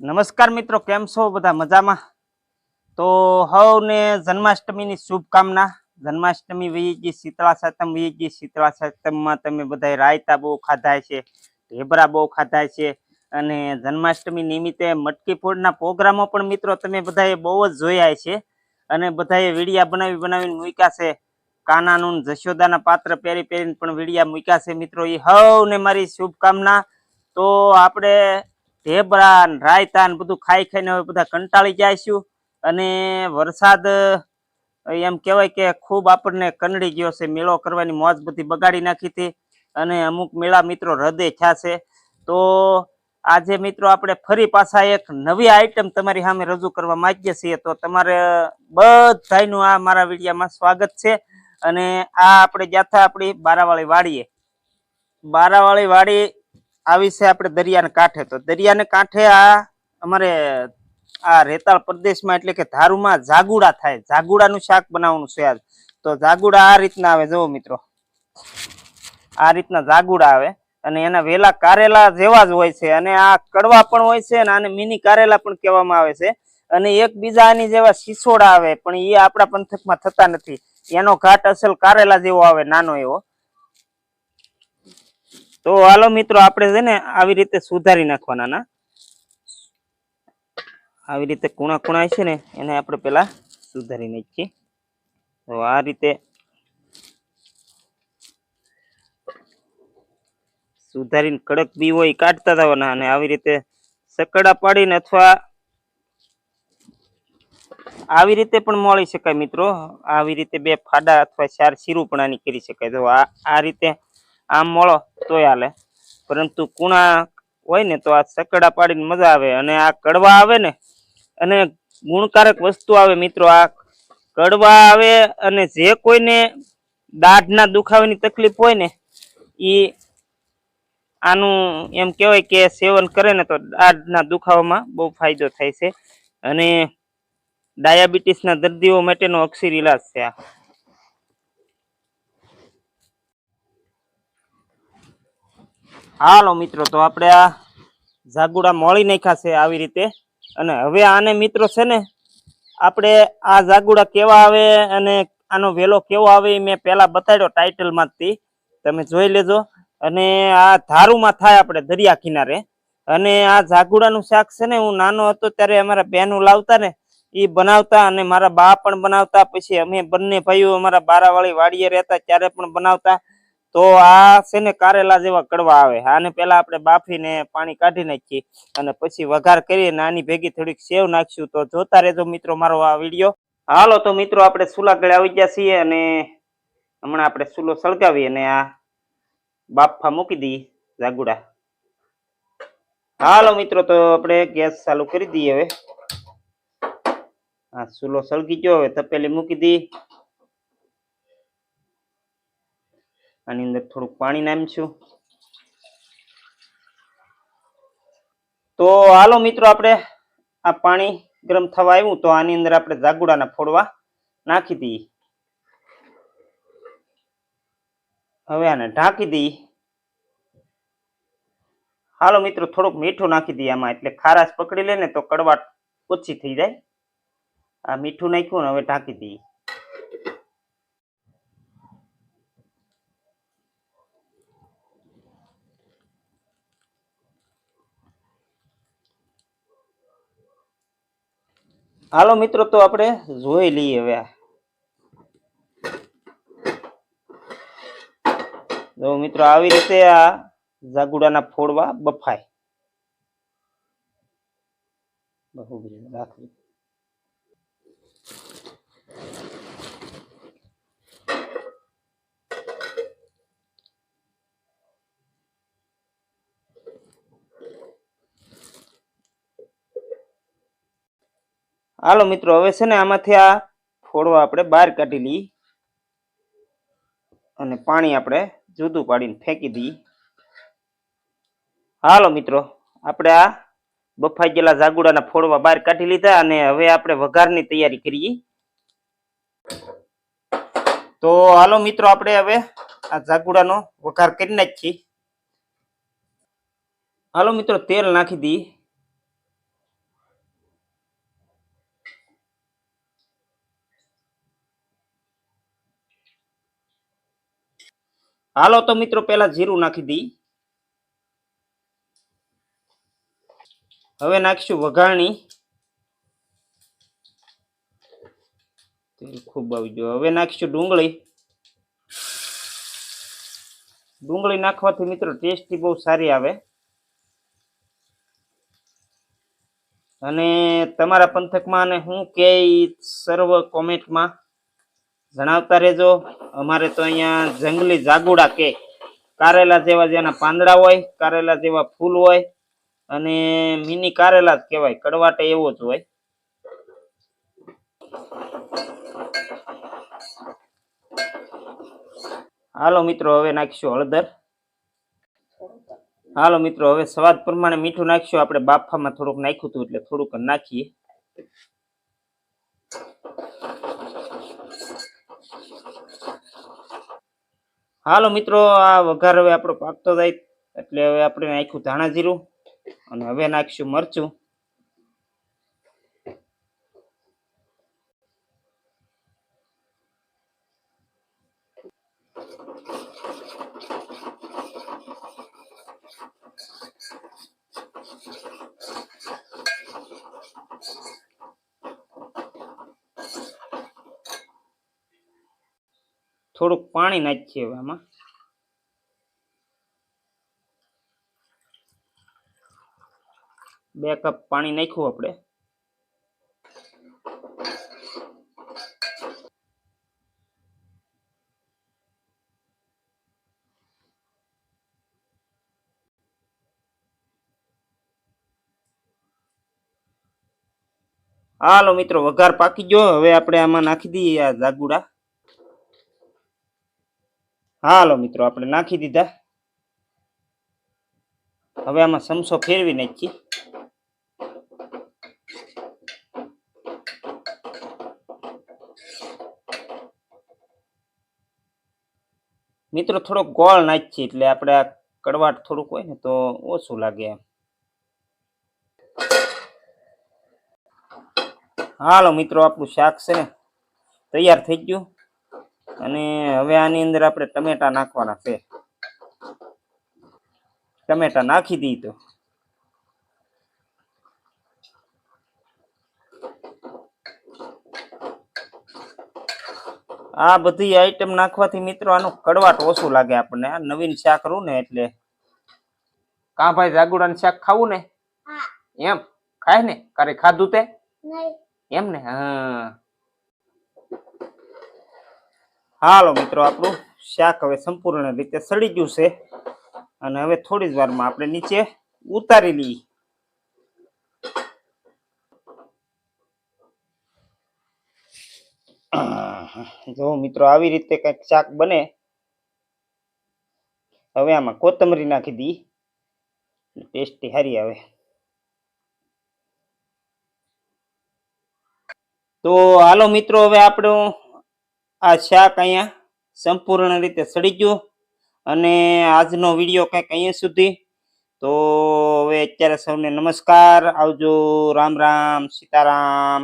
નમસ્કાર મિત્રો, કેમ છો બધા મજામાં? તો હવને જન્માષ્ટમીની શુભકામના. જન્માષ્ટમી વહી ગઈ શીતળા સાતમ વહી ગઈ. શીતળા સાતમમાં તમે બધા રાયતા બહુ ખાધા છે, ઢેબરા બહુ ખાધા છે અને જન્માષ્ટમી નિમિત્તે મટકી ફોડના પ્રોગ્રામો પણ મિત્રો તમે બધાએ બહુ જ જોયા છે અને બધાએ વિડીયા બનાવી બનાવીને મૂક્યા છે. કાનાનું જશોદાના પાત્ર પહેરી પહેરીને પણ વિડીયા મૂક્યા છે મિત્રો. એ હવને મારી શુભકામના. તો આપણે ઢેબરા રાયતા ને બધું ખાઈ ખાઈને હવે બધા કંટાળી જઈશું અને વરસાદ એમ કહેવાય કે ખૂબ આપણને કંડળી ગયો છે. મેળો કરવાની મોજ બધી બગાડી નાખી હતી. અને અમુક મેળા મિત્રો હૃદય થયા છે. તો આજે મિત્રો આપણે ફરી પાછા એક નવી આઈટમ તમારી સામે રજૂ કરવા માંગીએ છીએ. તો તમારે બધાનું આ મારા વિડીયામાં સ્વાગત છે. અને આ આપણે જ્યાં હતા આપણી બારાવાળી વાડીએ. બારાવાળી વાડી આવી છે આપણે દરિયાને કાંઠે. તો દરિયાને કાંઠે આ અમારે આ રેતાળ પ્રદેશમાં એટલે કે ધારુમાં જાગુડા થાય. જાગુડાનું શાક બનાવવાનું છે આજ. તો જાગુડા આ રીતના આવે. જુઓ મિત્રો. આ રીતના જાગુડા આવે. અને એના વેલા કારેલા જેવા જ હોય છે. અને આ કડવા પણ હોય છે અને આને મિની કારેલા પણ કહેવામાં આવે છે. અને એક બીજા આની જેવા સિસોડા આવે, પણ એ આપણા પંથકમાં થતા નથી. એનો ઘાટ અસલ કારેલા જેવો આવે, નાનો એવો. તો હાલો મિત્રો, આપણે છે ને આવી રીતે સુધારી નાખવાના, ના? આવી રીતે કુણા કુણા છે ને, એને આપણે પેલા સુધારી નાખીએ. તો આ રીતે સુધારીને કડક બી હોય કાઢતા જવાના અને આવી રીતે સકડા પાડીને અથવા આવી રીતે પણ મળી શકાય મિત્રો. આવી રીતે બે ફાડા અથવા ચાર શીરું કરી શકાય. તો આ આ રીતે આમ મળો તોય હાલે. પરંતુ કુણા હોય ને તો આ સકડા પાડીને મજા આવે અને આ કડવા આવે ને અને ગુણકારક વસ્તુ આવે મિત્રો. આ કડવા આવે અને જે કોઈને દાઢના દુખાવાની તકલીફ હોય ને એ આનું એમ કહેવાય કે સેવન કરે ને તો દાઢના દુખાવામાં બહુ ફાયદો થાય છે. અને ડાયાબિટીસના દર્દીઓ માટેનો અક્ષર ઇલાજ છે આ. હાલો મિત્રો, તો આપણે આ જાગુડા મોળી નાખ્યા છે આવી રીતે. અને હવે આને મિત્રો છે ને, આપણે આ જાગુડા કેવા આવે અને આનો વેલો કેવો આવે એ મેં પહેલા બતાડ્યો ટાઇટલમાંથી. તમે જોઈ લેજો. અને આ ધારુમાં થાય આપણે દરિયા કિનારે. અને આ જાગુડાનું શાક છે ને, હું નાનો હતો ત્યારે અમારા બહેનો લાવતા ને એ બનાવતા અને મારા બા પણ બનાવતા. પછી અમે બંને ભાઈઓ અમારા બારાવાળી વાડીએ રહેતા, ત્યારે પણ બનાવતા. તો આ છે ને કારેલા જેવા કડવા આવે. આને પેલા આપણે બાફીને પાણી કાઢી નાખીએ અને પછી વઘાર કરીએ નાની ભેગી થોડીક સેવ નાખશું. તો જોતા રહેજો મિત્રો મારો આ વીડિયો. હાલો તો મિત્રો આપણે સુલા ગળે આવી ગયા છીએ અને હમણાં આપણે સુલો સળગાવી અને આ બાફા મૂકી દઈએ જાગુડા હાલો મિત્રો તો આપણે ગેસ ચાલુ કરી દઈએ હવે. આ સુલો સળગી ગયો હવે તપેલી મૂકી દી. આની અંદર થોડુંક પાણી નામશું તો હાલો મિત્રો આપણે આ પાણી ગરમ થવા આવ્યું તો આની અંદર આપણે જાગુડાના ફોડવા નાખી દઈએ હવે આને ઢાંકી દઈએ હાલો મિત્રો થોડુંક મીઠું નાખી દઈએ આમાં એટલે ખારાશ પકડી લે ને તો કડવાટ ઓછી થઈ જાય. આ મીઠું નાખ્યું ને હવે ઢાંકી દઈએ હાલો મિત્રો, તો આપણે જોઈ લઈએ હવે આ. જો મિત્રો, આવી રીતે આ જાગુડાના ફોડવા બફાય બહુ બધું રાખવું. હાલો મિત્રો, હવે છે ને આમાંથી આ ફોડવા આપણે બહાર કાઢી લઈએ. અને પાણી આપણે જુદું પાડીને ફેંકી દઈએ. હાલો મિત્રો, આપણે આ બફાઈ ગયેલા જાગુડાના ફોડવા બહાર કાઢી લીધા અને હવે આપણે વઘારની તૈયારી કરીએ. તો હાલો મિત્રો, આપણે હવે આ જાગુડાનો વઘાર કરી નાખીએ. હાલો મિત્રો, તેલ નાખી દી હાલો તો મિત્રો પેલા જીરું નાખી દઈ હવે નાખીશું વઘાણી. ખૂબ આવી ગયું. હવે નાખીશું ડુંગળી. ડુંગળી નાખવાથી મિત્રો ટેસ્ટી બહુ સારી આવે. અને તમારા પંથકમાં અને હું કે સર્વ કોમેન્ટમાં જણાવતા રહેજો. અમારે તો અહીંયા જંગલી જાગુડા કે, કારેલા જેવા જેના પાંદડા હોય, કારેલા જેવા ફૂલ હોય, અને મિની કારેલા જ કહેવાય. કડવાટે એવો જ હોય. હાલો મિત્રો, હવે નાખીશું હળદર. હાલો મિત્રો, હવે સ્વાદ પ્રમાણે મીઠું નાખીશું. આપણે બાફામાં થોડુંક નાખ્યું હતું એટલે થોડુંક નાખીએ. હાલો મિત્રો, આ વઘાર હવે આપણો પાકતો જાય. એટલે હવે આપણે નાખ્યું ધાણા જીરું અને હવે નાખીશું મરચું. થોડુંક પાણી નાખીએ હવે આમાં. બે કપ પાણી નાખ્યું આપણે. હાલો મિત્રો, વઘાર પાકી ગયો. હવે આપણે આમાં નાખી દઈએ આ જાગુડા હાલો મિત્રો, આપણે નાખી દીધા. હવે આમાં સમસો ફેરવી નાખીએ. મિત્રો, થોડોક ગોળ નાખીએ, એટલે આપણે આ કડવાટ થોડુંક હોય ને તો ઓછું લાગે એમ. હાલો મિત્રો, આપણું શાક છે ને તૈયાર થઈ ગયું. અને હવે આની અંદર આપણે ટમેટા નાખવાના છે. ટમેટા નાખી દી તો. આ બધી આઈટમ નાખવાથી મિત્રો આનું કડવાટ ઓછું લાગે આપણને. આ નવીન શાક રૂ ને એટલે. કા ભાઈ જાગુડાનું શાક ખાવું ને? એમ? ખાય ને? કારે ખાધું તે? એમ ને? હા. હાલો મિત્રો, આપણું શાક હવે સંપૂર્ણ રીતે સડી ગયું છે. અને હવે થોડી જ વારમાં આપણે નીચે ઉતારી લઈએ. જો મિત્રો, આવી રીતે કંઈક શાક બને. હવે આમાં કોથમરી નાખી દી. ટેસ્ટી સારી આવે. તો હાલો મિત્રો, હવે આપણું આ શાક અહીંયા સંપૂર્ણ રીતે સડી ગયું અને આજનો વીડિયો કંઈક અહીંયા સુધી. તો હવે અત્યારે સૌને નમસ્કાર. આવજો. રામ રામ. સીતારામ.